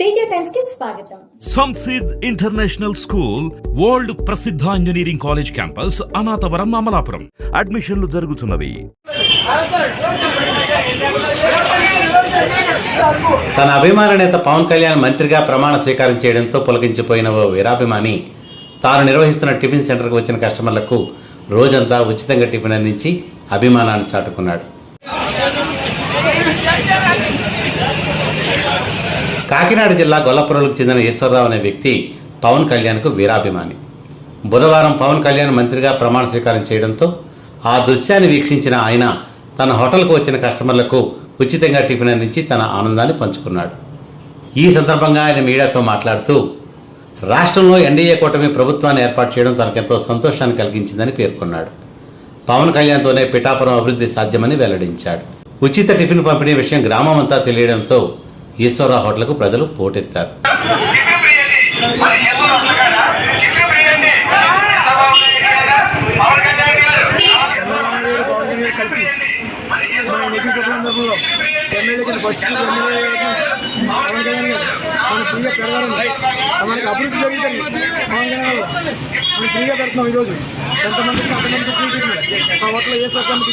తేజ టైమ్స్కి స్వాగతం. సంసిద్ international school world ప్రసిద్ధ engineering college campus Anathavaram Amalapuram. అడ్మిషన్లు జరుగుతున్నవి. తన అభిమాన నేత పవన్ కళ్యాణ్ మంత్రిగా ప్రమాణ స్వీకారం చేయడంతో పులకించిపోయిన ఓ వీరాభిమాని తాను నిర్వహిస్తున్న టిఫిన్ సెంటర్కు వచ్చిన కస్టమర్లకు రోజంతా ఉచితంగా టిఫిన్ అందించి అభిమానాన్ని చాటుకున్నాడు. కాకినాడ జిల్లా గొల్లపురంకు చెందిన ఈశ్వరరావు అనే వ్యక్తి పవన్ కళ్యాణ్కు వీరాభిమాని. బుధవారం పవన్ కళ్యాణ్ మంత్రిగా ప్రమాణ స్వీకారం చేయడంతో ఆ దృశ్యాన్ని వీక్షించిన ఆయన తన హోటల్కు వచ్చిన కస్టమర్లకు ఉచితంగా టిఫిన్ అందించి తన ఆనందాన్ని పంచుకున్నాడు. ఈ సందర్భంగా ఆయన మీడియాతో మాట్లాడుతూ రాష్ట్రంలో ఎన్డీఏ కూటమి ప్రభుత్వాన్ని ఏర్పాటు చేయడం తనకెంతో సంతోషాన్ని కలిగించిందని పేర్కొన్నాడు. పవన్ కళ్యాణ్తోనే పిఠాపురం అభివృద్ధి సాధ్యమని వెల్లడించాడు. ఉచిత టిఫిన్ పంపిణీ విషయం గ్రామం అంతా తెలియడంతో ఈశ్వరరావు హోటల్కు ప్రజలు పోటెత్తారు. కలిసి మన నిధి సభలందరూ ఎమ్మెల్యేకి బస్సు పవన్ కళ్యాణ్ గారు మన ఫ్రీగా పెరగాలని మనకి అభివృద్ధి జరుగుతుంది పవన్ కళ్యాణ్ గారు మనం ఫ్రీగా పెడుతున్నాం ఈరోజు ఎంతమందికి అంతమందికి ఫ్రీ ట్రీట్మెంట్ మా హోటల్లో ఏ సొసైటీ